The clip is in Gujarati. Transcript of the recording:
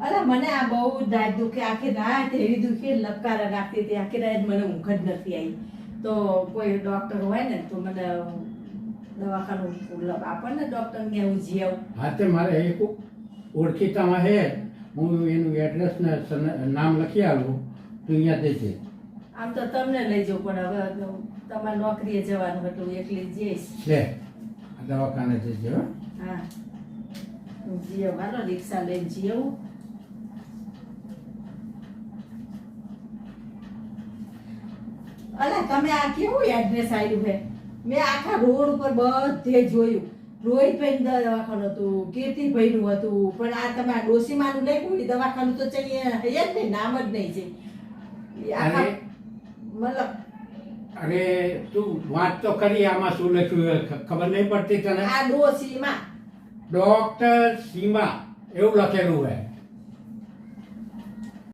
અરે મને આ બહુ દાઢ દુખે આખી રાત એવી દુખે લપકારા રાખતી હતી. આખી રાત મને ઊંઘ જ નથી આવી. તો કોઈ ડોક્ટર હોય ને તો મને દવાખાનું લપ આપો ને ડોક્ટર ને હું જી આવું. હા તે મારે એક ઓળખીતામાં હે. હું એનું એડ્રેસ ને નામ લખી આવું તું અહીંયા દેજે આમ તો તમને લઈ જવું પણ હવે તમારે નોકરીએ જવાનું હતું એકલી જઈશ. છે. દવાખાને જઈશ હો. હા. હું જી આવું. હાલો રિક્ષા લઈને જી અલા તમે આ કેવું એડ્રેસ આવ્યું છે મેં આખા રોડ ઉપર બધે જોયું. રોહિતભાઈ દવાખાનું હતું કીર્તિભાઈનું હતું પણ આ તમે આ ડોસીમાનું લખ્યું એ દવાખાનું તો ચઈએ હે જ નહીં નામ જ નહીં છે. આખા મતલબ અરે તું વાત તો કરી આમાં શું લખ્યું ખબર નહીં પડતી તને? આ ડોસીમાં ડોક્ટર સીમા એવું લખેલું હોય.